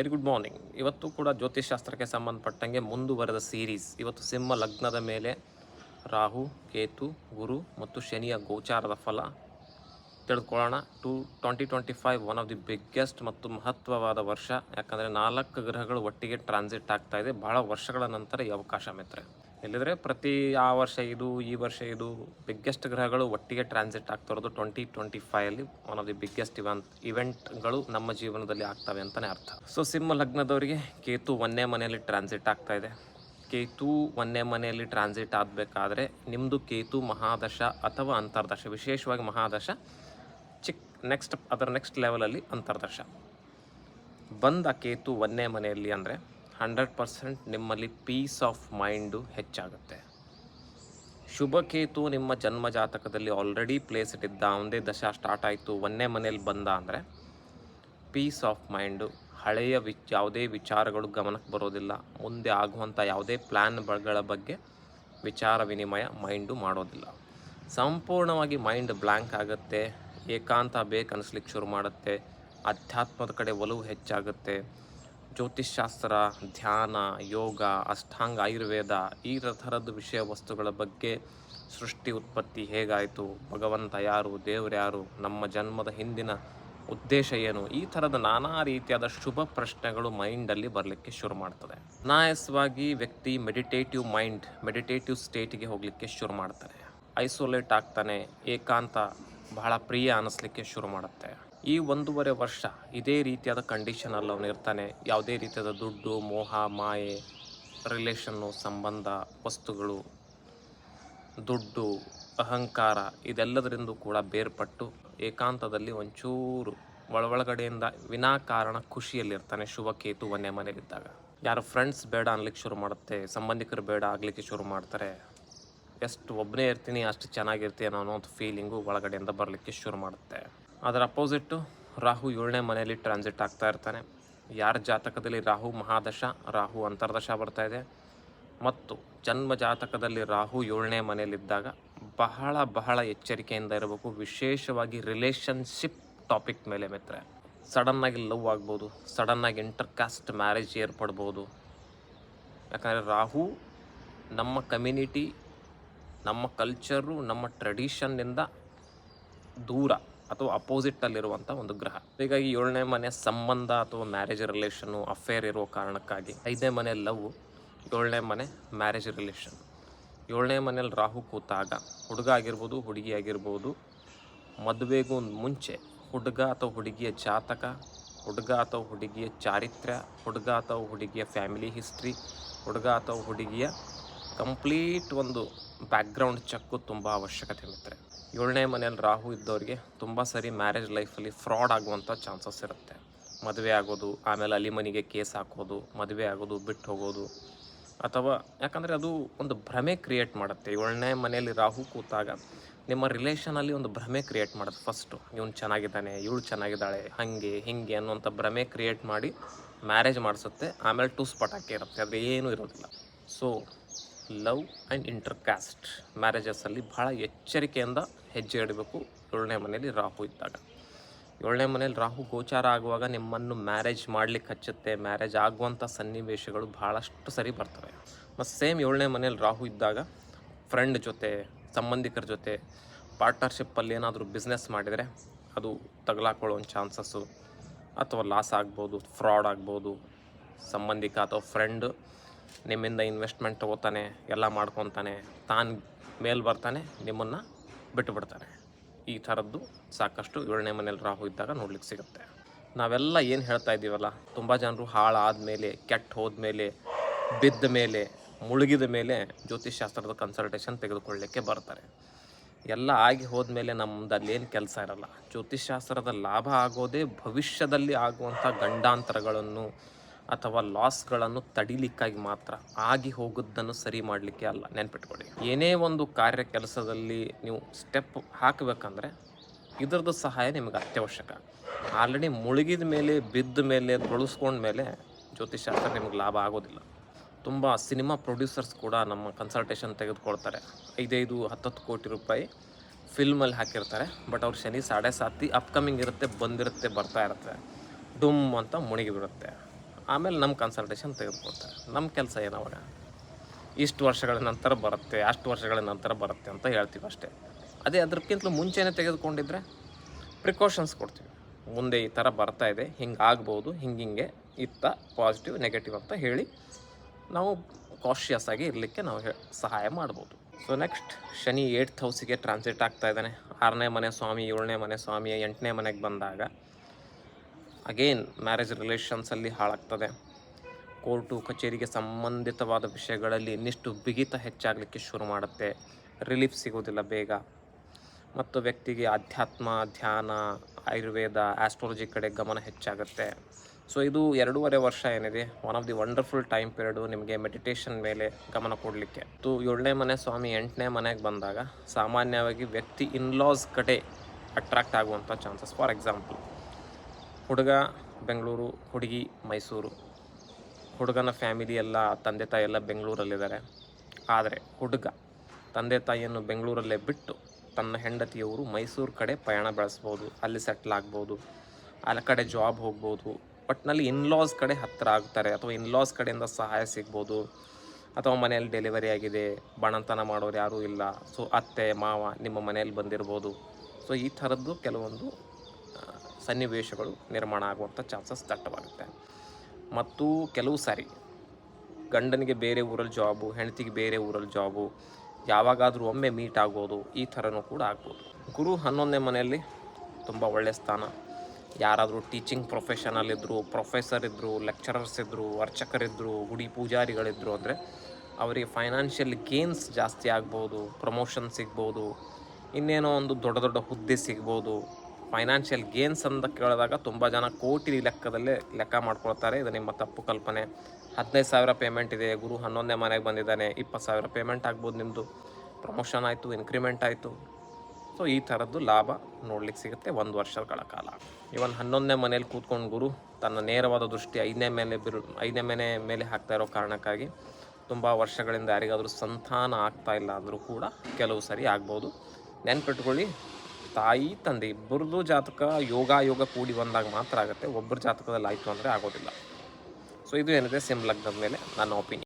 Very good morning ಇವತ್ತು ಕೂಡ ಜ್ಯೋತಿಷ್ಶಾಸ್ತ್ರಕ್ಕೆ ಸಂಬಂಧಪಟ್ಟಂಗೆ ಮುಂದುವರೆದ ಸೀರೀಸ್ ಇವತ್ತು ಸಿಂಹ ಲಗ್ನದ ಮೇಲೆ ರಾಹು, ಕೇತು, ಗುರು ಮತ್ತು ಶನಿಯ ಗೋಚಾರದ ಫಲ ತಿಳಿದುಕೊಳ್ಳೋಣ two twenty twenty five one of the biggest ಮತ್ತು ಮಹತ್ವವಾದ ವರ್ಷ. ಯಾಕಂದರೆ ನಾಲ್ಕು ಗ್ರಹಗಳು ಒಟ್ಟಿಗೆ ಟ್ರಾನ್ಸಿಟ್ ಆಗ್ತಾ ಇದೆ. ಬಹಳ ವರ್ಷಗಳ ನಂತರ ಈ ಅವಕಾಶ ಮಿತ್ರೆ ಇಲ್ಲಿದ್ರೆ ಪ್ರತಿ ಆ ವರ್ಷ ಇದು, ಈ ವರ್ಷ ಇದು ಬಿಗ್ಗೆಸ್ಟ್ ಗ್ರಹಗಳು ಒಟ್ಟಿಗೆ ಟ್ರಾನ್ಸಿಟ್ ಆಗ್ತಾ ಇರೋದು twenty twenty ಫೈವಲ್ಲಿ one of the biggest event ಇವೆಂಟ್ಗಳು ನಮ್ಮ ಜೀವನದಲ್ಲಿ ಆಗ್ತವೆ ಅಂತಲೇ ಅರ್ಥ. ಸೊ ಸಿಂಹ ಲಗ್ನದವರಿಗೆ ಕೇತು ಒಂದೇ ಮನೆಯಲ್ಲಿ ಟ್ರಾನ್ಸಿಟ್ ಆಗ್ತಾ ಇದೆ. ಕೇತು ಒಂದೇ ಮನೆಯಲ್ಲಿ ಟ್ರಾನ್ಸಿಟ್ ಆಗಬೇಕಾದ್ರೆ ನಿಮ್ಮದು ಕೇತು ಮಹಾದಶ ಅಥವಾ ಅಂತರ್ದಶ, ವಿಶೇಷವಾಗಿ ಮಹಾದಶ ಚಿಕ್ ನೆಕ್ಸ್ಟ್ ಅದರ ನೆಕ್ಸ್ಟ್ ಲೆವೆಲಲ್ಲಿ ಅಂತರ್ದಶ. ಬಂದ ಕೇತು ಒಂದೇ ಮನೆಯಲ್ಲಿ ಅಂದರೆ ಹಂಡ್ರೆಡ್ ಪರ್ಸೆಂಟ್ ನಿಮ್ಮಲ್ಲಿ ಪೀಸ್ ಆಫ್ ಮೈಂಡು ಹೆಚ್ಚಾಗುತ್ತೆ. ಶುಭಕೇತು ನಿಮ್ಮ ಜನ್ಮ ಜಾತಕದಲ್ಲಿ ಆಲ್ರೆಡಿ ಪ್ಲೇಸ್ ಇಟ್ಟಿದ್ದ ಒಂದೇ ದಶ ಸ್ಟಾರ್ಟ್ ಆಯಿತು, ಒಂದೇ ಮನೇಲಿ ಬಂದ ಅಂದರೆ ಪೀಸ್ ಆಫ್ ಮೈಂಡು ಹಳೆಯ ವಿಚ್, ಯಾವುದೇ ವಿಚಾರಗಳು ಗಮನಕ್ಕೆ ಬರೋದಿಲ್ಲ. ಮುಂದೆ ಆಗುವಂಥ ಯಾವುದೇ ಪ್ಲ್ಯಾನ್ಗಳ ಬಗ್ಗೆ ವಿಚಾರ ವಿನಿಮಯ ಮೈಂಡು ಮಾಡೋದಿಲ್ಲ. ಸಂಪೂರ್ಣವಾಗಿ ಮೈಂಡ್ ಬ್ಲ್ಯಾಂಕ್ ಆಗುತ್ತೆ, ಏಕಾಂತ ಬೇಕನ್ನಿಸ್ಲಿಕ್ಕೆ ಶುರು ಮಾಡುತ್ತೆ, ಅಧ್ಯಾತ್ಮದ ಕಡೆ ಒಲವು ಹೆಚ್ಚಾಗುತ್ತೆ. ಜ್ಯೋತಿಷ್ಶಾಸ್ತ್ರ ಧ್ಯಾನ, ಯೋಗ, ಅಷ್ಟಾಂಗ, ಆಯುರ್ವೇದ ಈ ಥರದ ವಿಷಯ ವಸ್ತುಗಳ ಬಗ್ಗೆ ಸೃಷ್ಟಿ ಉತ್ಪತ್ತಿ ಹೇಗಾಯಿತು, ಭಗವಂತ ಯಾರು, ದೇವರು ಯಾರು, ನಮ್ಮ ಜನ್ಮದ ಹಿಂದಿನ ಉದ್ದೇಶ ಏನು? ಈ ಥರದ ನಾನಾ ರೀತಿಯಾದ ಶುಭ ಪ್ರಶ್ನೆಗಳು ಮೈಂಡಲ್ಲಿ ಬರಲಿಕ್ಕೆ ಶುರು ಮಾಡ್ತದೆ. ನಾಯಸ್ವಾಗಿ ವ್ಯಕ್ತಿ ಮೆಡಿಟೇಟಿವ್ ಮೈಂಡ್ ಮೆಡಿಟೇಟಿವ್ ಸ್ಟೇಟಿಗೆ ಹೋಗಲಿಕ್ಕೆ ಶುರು ಮಾಡ್ತಾರೆ. ಐಸೋಲೇಟ್ ಆಗ್ತಾನೆ, ಏಕಾಂತ ಬಹಳ ಪ್ರಿಯ ಅನ್ನಿಸ್ಲಿಕ್ಕೆ ಶುರು ಮಾಡುತ್ತೆ. ಈ ಒಂದೂವರೆ ವರ್ಷ ಇದೇ ರೀತಿಯಾದ ಕಂಡೀಷನಲ್ಲಿ ಅವನು ಇರ್ತಾನೆ. ಯಾವುದೇ ರೀತಿಯಾದ ದುಡ್ಡು, ಮೋಹ, ಮಾಯೆ ರಿಲೇಷನ್ನು ಸಂಬಂಧ, ವಸ್ತುಗಳು, ದುಡ್ಡು, ಅಹಂಕಾರ ಇದೆಲ್ಲದರಿಂದ ಕೂಡ ಬೇರ್ಪಟ್ಟು ಏಕಾಂತದಲ್ಲಿ ಒಂಚೂರು ಒಳಗಡೆಯಿಂದ ವಿನಾಕಾರಣ ಖುಷಿಯಲ್ಲಿರ್ತಾನೆ ಶುಭಕೇತು ಒಂದೇ ಮನೇಲಿದ್ದಾಗ ಯಾರು ಫ್ರೆಂಡ್ಸ್ ಬೇಡ ಅನ್ಲಿಕ್ಕೆ ಶುರು ಮಾಡುತ್ತೆ, ಸಂಬಂಧಿಕರು ಬೇಡ ಆಗಲಿಕ್ಕೆ ಶುರು ಮಾಡ್ತಾರೆ. ಎಷ್ಟು ಒಬ್ಬನೇ ಇರ್ತೀನಿ, ಅಷ್ಟು ಚೆನ್ನಾಗಿರ್ತೀನಿ ಅನ್ನೋ ಒಂದು ಫೀಲಿಂಗು ಒಳಗಡೆಯಿಂದ ಬರಲಿಕ್ಕೆ ಶುರು ಮಾಡುತ್ತೆ. ಅದರ ಅಪೋಸಿಟ್ಟು ರಾಹು ಏಳನೇ ಮನೆಯಲ್ಲಿ ಟ್ರಾನ್ಸಿಟ್ ಆಗ್ತಾ ಇರ್ತಾನೆ. ಯಾರ ಜಾತಕದಲ್ಲಿ ರಾಹು ಮಹಾದಶ, ರಾಹು ಅಂತರ್ದಶ ಬರ್ತಾ ಇದೆ. ಮತ್ತು ಜನ್ಮ ಜಾತಕದಲ್ಲಿ ರಾಹು ಏಳನೇ ಮನೆಯಲ್ಲಿದ್ದಾಗ ಬಹಳ ಬಹಳ ಎಚ್ಚರಿಕೆಯಿಂದ ಇರಬೇಕು. ವಿಶೇಷವಾಗಿ ರಿಲೇಷನ್ಶಿಪ್ ಟಾಪಿಕ್ ಮೇಲೆ ಮಿತ್ರೆ ಸಡನ್ನಾಗಿ ಲವ್ ಆಗ್ಬೋದು ಸಡನ್ನಾಗಿ ಇಂಟರ್ ಕಾಸ್ಟ್ ಮ್ಯಾರೇಜ್ ಏರ್ಪಡ್ಬೋದು. ಯಾಕಂದರೆ ರಾಹು ನಮ್ಮ ಕಮ್ಯುನಿಟಿ ನಮ್ಮ ಕಲ್ಚರು ನಮ್ಮ ಟ್ರೆಡಿಷನ್ನಿಂದ ದೂರ. ಅಥವಾ ಅಪೋಸಿಟ್ಟಲ್ಲಿರುವಂಥ ಒಂದು ಗ್ರಹ. ಹೀಗಾಗಿ ಏಳನೇ ಮನೆ ಸಂಬಂಧ ಅಥವಾ ಮ್ಯಾರೇಜ್ ರಿಲೇಷನ್ನು ಅಫೇರ್ ಇರುವ ಕಾರಣಕ್ಕಾಗಿ ಐದನೇ ಮನೆ ಲವ್, ಏಳನೇ ಮನೆ ಮ್ಯಾರೇಜ್ ರಿಲೇಷನ್ ಏಳನೇ ಮನೇಲಿ ರಾಹು ಕೂತಾಗ ಹುಡುಗ ಆಗಿರ್ಬೋದು, ಹುಡುಗಿ ಆಗಿರ್ಬೋದು, ಮದುವೆಗೂ ಮುಂಚೆ ಹುಡುಗ ಅಥವಾ ಹುಡುಗಿಯ ಜಾತಕ, ಹುಡುಗ ಅಥವಾ ಹುಡುಗಿಯ ಚಾರಿತ್ರ್ಯ, ಹುಡುಗ ಅಥವಾ ಹುಡುಗಿಯ ಫ್ಯಾಮಿಲಿ ಹಿಸ್ಟ್ರಿ ಹುಡುಗ ಅಥವಾ ಹುಡುಗಿಯ ಕಂಪ್ಲೀಟ್ ಒಂದು ಬ್ಯಾಕ್ಗ್ರೌಂಡ್ ಚೆಕ್ಕು ತುಂಬ ಅವಶ್ಯಕತೆ ಇರುತ್ತೆ ಏಳನೇ ಮನೆಯಲ್ಲಿ ರಾಹು ಇದ್ದವ್ರಿಗೆ ತುಂಬ ಸರಿ ಮ್ಯಾರೇಜ್ ಲೈಫಲ್ಲಿ ಫ್ರಾಡ್ ಆಗುವಂಥ ಚಾನ್ಸಸ್ ಇರುತ್ತೆ. ಮದುವೆ ಆಗೋದು, ಆಮೇಲೆ ಅಲ್ಲಿ ಮನೆಗೆ ಕೇಸ್ ಹಾಕೋದು, ಮದುವೆ ಆಗೋದು, ಬಿಟ್ಟು ಹೋಗೋದು. ಅಥವಾ ಯಾಕಂದರೆ ಅದು ಒಂದು ಭ್ರಮೆ ಕ್ರಿಯೇಟ್ ಮಾಡುತ್ತೆ. ಏಳನೇ ಮನೆಯಲ್ಲಿ ರಾಹು ಕೂತಾಗ ನಿಮ್ಮ ರಿಲೇಷನಲ್ಲಿ ಒಂದು ಭ್ರಮೆ ಕ್ರಿಯೇಟ್ ಮಾಡುತ್ತೆ ಫಸ್ಟು ಇವನು ಚೆನ್ನಾಗಿದ್ದಾನೆ, ಇವಳು ಚೆನ್ನಾಗಿದ್ದಾಳೆ, ಹಾಗೆ, ಹಿಂಗೆ ಅನ್ನುವಂಥ ಭ್ರಮೆ ಕ್ರಿಯೇಟ್ ಮಾಡಿ ಮ್ಯಾರೇಜ್ ಮಾಡಿಸುತ್ತೆ. ಆಮೇಲೆ ಟೂಸ್ ಪಟಾಕಿ ಇರುತ್ತೆ. ಅದು ಏನೂ ಇರೋದಿಲ್ಲ. So love and inter caste ಮ್ಯಾರೇಜಸಲ್ಲಿ ಭಾಳ ಎಚ್ಚರಿಕೆಯಿಂದ ಹೆಜ್ಜೆ ಇಡಬೇಕು. ಏಳನೇ ಮನೆಯಲ್ಲಿ ರಾಹು ಇದ್ದಾಗ. ಏಳನೇ ಮನೇಲಿ ರಾಹು ಗೋಚಾರ ಆಗುವಾಗ ನಿಮ್ಮನ್ನು ಮ್ಯಾರೇಜ್ ಮಾಡಲಿಕ್ಕೆ ಹಚ್ಚುತ್ತೆ. ಮ್ಯಾರೇಜ್ ಆಗುವಂಥ ಸನ್ನಿವೇಶಗಳು ಭಾಳಷ್ಟು ಸರಿ ಬರ್ತವೆ. ಮತ್ತು ಸೇಮ್ ಏಳನೇ ಮನೇಲಿ ರಾಹು ಇದ್ದಾಗ ಫ್ರೆಂಡ್ ಜೊತೆ, ಸಂಬಂಧಿಕರ ಜೊತೆ ಪಾರ್ಟ್ನರ್ಶಿಪ್ಪಲ್ಲಿ ಏನಾದರೂ ಬಿಸ್ನೆಸ್ ಮಾಡಿದರೆ ಅದು ತಗಲಾಕೊಳ್ಳೋ ಒಂದು ಚಾನ್ಸಸ್ಸು. ಅಥವಾ ಲಾಸ್ ಆಗ್ಬೋದು, ಫ್ರಾಡ್ ಆಗ್ಬೋದು. ಸಂಬಂಧಿಕ ಅಥವಾ ಫ್ರೆಂಡ್ ನಿಮ್ಮಿಂದ ಇನ್ವೆಸ್ಟ್ಮೆಂಟ್ ತೊಗೋತಾನೆ, ಎಲ್ಲ ಮಾಡ್ಕೊತಾನೆ, ತಾನು ಮೇಲೆ ಬರ್ತಾನೆ, ನಿಮ್ಮನ್ನು ಬಿಟ್ಟುಬಿಡ್ತಾನೆ ಈ ಥರದ್ದು ಸಾಕಷ್ಟು ಏಳನೇ ಮನೇಲಿ ರಾಹು ಇದ್ದಾಗ ನೋಡ್ಲಿಕ್ಕೆ ಸಿಗುತ್ತೆ. ನಾವೆಲ್ಲ ಏನು ಹೇಳ್ತಾ ಇದ್ದೀವಲ್ಲ, ತುಂಬ ಜನರು ಹಾಳಾದ ಮೇಲೆ ಕೆಟ್ಟ ಹೋದ್ಮೇಲೆ, ಬಿದ್ದ ಮೇಲೆ, ಮುಳುಗಿದ ಮೇಲೆ ಜ್ಯೋತಿಷ್ಶಾಸ್ತ್ರದ ಕನ್ಸಲ್ಟೇಷನ್ ತೆಗೆದುಕೊಳ್ಳಲಿಕ್ಕೆ ಬರ್ತಾರೆ. ಎಲ್ಲ ಆಗಿ ಹೋದ್ಮೇಲೆ ನಮ್ಮದು ಅಲ್ಲೇನು ಕೆಲಸ ಇರಲ್ಲ. ಜ್ಯೋತಿಷ್ಶಾಸ್ತ್ರದ ಲಾಭ ಆಗೋದೇ ಭವಿಷ್ಯದಲ್ಲಿ ಆಗುವಂಥ ಗಂಡಾಂತರಗಳನ್ನು ಅಥವಾ ಲಾಸ್ಗಳನ್ನು ತಡಿಲಿಕ್ಕಾಗಿ ಮಾತ್ರ ಆಗಿ ಹೋಗುವುದನ್ನು ಸರಿ ಮಾಡಲಿಕ್ಕೆ ಅಲ್ಲ. ನೆನ್ಪಿಟ್ಕೊಳ್ಳಿ. ಏನೇ ಒಂದು ಕಾರ್ಯ ಕೆಲಸದಲ್ಲಿ ನೀವು ಸ್ಟೆಪ್ ಹಾಕಬೇಕಂದ್ರೆ ಇದರದ್ದು ಸಹಾಯ ನಿಮಗೆ ಅತ್ಯವಶ್ಯಕ. ಆಲ್ರೆಡಿ ಮುಳುಗಿದ ಮೇಲೆ, ಬಿದ್ದ ಮೇಲೆ, ತೊಳಸ್ಕೊಂಡ ಮೇಲೆ ಜ್ಯೋತಿಷಾಸ್ತ್ರ ನಿಮಗೆ ಲಾಭ ಆಗೋದಿಲ್ಲ. ತುಂಬ ಸಿನಿಮಾ ಪ್ರೊಡ್ಯೂಸರ್ಸ್ ಕೂಡ ನಮ್ಮ ಕನ್ಸಲ್ಟೇಷನ್ ತೆಗೆದುಕೊಳ್ತಾರೆ. ಐದೈದು, ಹತ್ತತ್ತು ಕೋಟಿ ರೂಪಾಯಿ ಫಿಲ್ಮಲ್ಲಿ ಹಾಕಿರ್ತಾರೆ. ಬಟ್ ಅವ್ರು ಶನಿ, ಸಾಡೆ ಸಾತಿ ಅಪ್ಕಮಿಂಗ್ ಇರುತ್ತೆ, ಬಂದಿರುತ್ತೆ, ಬರ್ತಾ ಇರುತ್ತೆ. ಡುಮ್ ಅಂತ ಮುಳುಗಿ ಬಿಡುತ್ತೆ ಆಮೇಲೆ ನಮ್ಮ ಕನ್ಸಲ್ಟೇಷನ್ ತೆಗೆದುಕೊಳ್ತಾರೆ ನಮ್ಮ ಕೆಲಸ ಏನವಾಗ ಇಷ್ಟು ವರ್ಷಗಳ ನಂತರ ಬರುತ್ತೆ, ಅಷ್ಟು ವರ್ಷಗಳ ನಂತರ ಬರುತ್ತೆ ಅಂತ ಹೇಳ್ತೀವಿ ಅಷ್ಟೇ. ಅದೇ ಅದಕ್ಕಿಂತಲೂ ಮುಂಚೆನೇ ತೆಗೆದುಕೊಂಡಿದ್ರೆ ಪ್ರಿಕಾಷನ್ಸ್ ಕೊಡ್ತೀವಿ. ಮುಂದೆ ಈ ಥರ ಬರ್ತಾ ಇದೆ ಹಿಂಗೆ ಆಗ್ಬೋದು ಹಿಂಗೆ ಹಿಂಗೆ ಇತ್ತ ಪಾಸಿಟಿವ್ ನೆಗೆಟಿವ್ ಅಂತ ಹೇಳಿ ನಾವು ಕಾಷಿಯಸ್ ಆಗಿ ಇರಲಿಕ್ಕೆ ನಾವು ಸಹಾಯ ಮಾಡ್ಬೋದು. ಸೊ ನೆಕ್ಸ್ಟ್ ಶನಿ ಏಯ್ಟ್ ಹೌಸಿಗೆ ಟ್ರಾನ್ಸಿಟ್ ಆಗ್ತಾ ಇದ್ದಾನೆ. ಆರನೇ ಮನೆ ಸ್ವಾಮಿ, ಏಳನೇ ಮನೆ ಸ್ವಾಮಿ ಎಂಟನೇ ಮನೆಗೆ ಬಂದಾಗ ಅಗೇನ್ ಮ್ಯಾರೇಜ್ ರಿಲೇಷನ್ಸಲ್ಲಿ ಹಾಳಾಗ್ತದೆ. ಕೋರ್ಟು ಕಚೇರಿಗೆ ಸಂಬಂಧಿತವಾದ ವಿಷಯಗಳಲ್ಲಿ ಇನ್ನಿಷ್ಟು ಬಿಗಿತ ಹೆಚ್ಚಾಗಲಿಕ್ಕೆ ಶುರು ಮಾಡುತ್ತೆ. ರಿಲೀಫ್ ಸಿಗೋದಿಲ್ಲ ಬೇಗ. ಮತ್ತು ವ್ಯಕ್ತಿಗೆ ಅಧ್ಯಾತ್ಮ ಧ್ಯಾನ, ಆಯುರ್ವೇದ ಆಸ್ಟ್ರಾಲಜಿ ಕಡೆ ಗಮನ ಹೆಚ್ಚಾಗುತ್ತೆ. ಸೊ ಇದು ಎರಡೂವರೆ ವರ್ಷ ಏನಿದೆ? One of the wonderful time period ನಿಮಗೆ ಮೆಡಿಟೇಷನ್ ಮೇಲೆ ಗಮನ ಕೊಡಲಿಕ್ಕೆ. ಮತ್ತು ಏಳನೇ ಮನೆ ಸ್ವಾಮಿ ಎಂಟನೇ ಮನೆಗೆ ಬಂದಾಗ ಸಾಮಾನ್ಯವಾಗಿ ವ್ಯಕ್ತಿ ಇನ್ಲಾಸ್ ಕಡೆ ಅಟ್ರಾಕ್ಟ್ ಆಗುವಂಥ ಚಾನ್ಸಸ್ ಫಾರ್ ಎಕ್ಸಾಂಪಲ್ ಹುಡುಗ ಬೆಂಗಳೂರು, ಹುಡುಗಿ ಮೈಸೂರು. ಹುಡುಗನ ಫ್ಯಾಮಿಲಿ ಎಲ್ಲ, ತಂದೆ ತಾಯಿ ಎಲ್ಲ ಬೆಂಗಳೂರಲ್ಲಿದ್ದಾರೆ. ಆದರೆ ಹುಡುಗ ತಂದೆ ತಾಯಿಯನ್ನು ಬೆಂಗಳೂರಲ್ಲೇ ಬಿಟ್ಟು ತನ್ನ ಹೆಂಡತಿಯವರು ಮೈಸೂರು ಕಡೆ ಪಯಣ ಬೆಳೆಸ್ಬೋದು, ಅಲ್ಲಿ ಸೆಟ್ಲ್ ಆಗ್ಬೋದು, ಅಲ್ಲಿ ಕಡೆ ಜಾಬ್ ಹೋಗ್ಬೋದು. ಒಟ್ಟಿನಲ್ಲಿ ಇನ್ಲಾಸ್ ಕಡೆ ಹತ್ತಿರ ಆಗ್ತಾರೆ ಅಥವಾ ಇನ್ಲಾಸ್ ಕಡೆಯಿಂದ ಸಹಾಯ ಸಿಗ್ಬೋದು. ಅಥವಾ ಮನೆಯಲ್ಲಿ ಡೆಲಿವರಿ ಆಗಿದೆ, ಬಣಂತನ ಮಾಡೋರು ಯಾರೂ ಇಲ್ಲ. ಸೊ ಅತ್ತೆ, ಮಾವ ನಿಮ್ಮ ಮನೆಯಲ್ಲಿ ಬಂದಿರ್ಬೋದು. ಸೊ ಈ ಥರದ್ದು ಕೆಲವೊಂದು ಸನ್ನಿವೇಶಗಳು ನಿರ್ಮಾಣ ಆಗುವಂಥ ಚಾನ್ಸಸ್ ದಟ್ಟವಾಗುತ್ತೆ. ಮತ್ತು ಕೆಲವು ಸಾರಿ ಗಂಡನಿಗೆ ಬೇರೆ ಊರಲ್ಲಿ ಜಾಬು, ಹೆಂಡತಿಗೆ ಬೇರೆ ಊರಲ್ಲಿ ಜಾಬು, ಯಾವಾಗಾದರೂ ಒಮ್ಮೆ ಮೀಟ್ ಆಗ್ಬೋದು ಈ ಥರನೂ ಕೂಡ ಆಗ್ಬೋದು. ಗುರು ಹನ್ನೊಂದನೇ ಮನೆಯಲ್ಲಿ ತುಂಬ ಒಳ್ಳೆಯ ಸ್ಥಾನ. ಯಾರಾದರೂ ಟೀಚಿಂಗ್ ಪ್ರೊಫೆಷನಲ್ ಇದ್ದರು ಪ್ರೊಫೆಸರ್ ಇದ್ದರು, ಲೆಕ್ಚರರ್ಸ್ ಇದ್ದರು, ಅರ್ಚಕರಿದ್ದರು, ಗುಡಿ ಪೂಜಾರಿಗಳಿದ್ದರು ಅಂದರೆ ಅವರಿಗೆ ಫೈನಾನ್ಷಿಯಲ್ ಗೇನ್ಸ್ ಜಾಸ್ತಿ ಆಗ್ಬೋದು, ಪ್ರಮೋಷನ್ ಸಿಗ್ಬೋದು, ಇನ್ನೇನೋ ಒಂದು ದೊಡ್ಡ ದೊಡ್ಡ ಹುದ್ದೆ ಸಿಗ್ಬೋದು ಫೈನಾನ್ಷಿಯಲ್ ಗೇನ್ಸ್ ಅಂತ ಕೇಳಿದಾಗ ತುಂಬ ಜನ ಕೋಟಿ ಲೆಕ್ಕದಲ್ಲೇ ಲೆಕ್ಕ ಮಾಡ್ಕೊಳ್ತಾರೆ. ಇದು ನಿಮ್ಮ ತಪ್ಪು ಕಲ್ಪನೆ. ಹದಿನೈದು ಸಾವಿರ ಪೇಮೆಂಟ್ ಇದೆ. ಗುರು ಹನ್ನೊಂದನೇ ಮನೆಗೆ ಬಂದಿದ್ದಾನೆ. ಇಪ್ಪತ್ತು ಸಾವಿರ ಪೇಮೆಂಟ್ ಆಗ್ಬೋದು ನಿಮ್ಮದು ಪ್ರಮೋಷನ್ ಆಯಿತು ಇನ್ಕ್ರಿಮೆಂಟ್ ಆಯಿತು. ಸೊ ಈ ಥರದ್ದು ಲಾಭ ನೋಡ್ಲಿಕ್ಕೆ ಸಿಗುತ್ತೆ ಒಂದು ವರ್ಷಗಳ ಕಾಲ. ಇವನ್ ಹನ್ನೊಂದನೇ ಮನೇಲಿ ಕೂತ್ಕೊಂಡು ಗುರು ತನ್ನ ನೇರವಾದ ದೃಷ್ಟಿ ಐದನೇ ಮೇಲೆ ಬಿರು, ಐದನೇ ಮನೆ ಮೇಲೆ ಹಾಕ್ತಾ ಇರೋ ಕಾರಣಕ್ಕಾಗಿ ತುಂಬ ವರ್ಷಗಳಿಂದ ಯಾರಿಗಾದರೂ ಸಂತಾನ ಆಗ್ತಾ ಇಲ್ಲ ಅಂದರೂ ಕೂಡ ಕೆಲವು ಸರಿ ಆಗ್ಬೋದು. ನೆನ್ಪಿಟ್ಕೊಳ್ಳಿ ತಾಯಿ, ತಂದೆ ಇಬ್ಬರದು ಜಾತಕ ಯೋಗ ಯೋಗ ಕೂಡಿ ಬಂದಾಗ ಮಾತ್ರ ಆಗುತ್ತೆ. ಒಬ್ಬರ ಜಾತಕದಲ್ಲಿ ಆಯಿತು ಅಂದರೆ ಆಗೋದಿಲ್ಲ. ಸೊ ಇದು ಏನಿದೆ? ಸಿಮ್ ಲಗ್ನದ ಮೇಲೆ ನನ್ನ ಒಪಿನಿಯನ್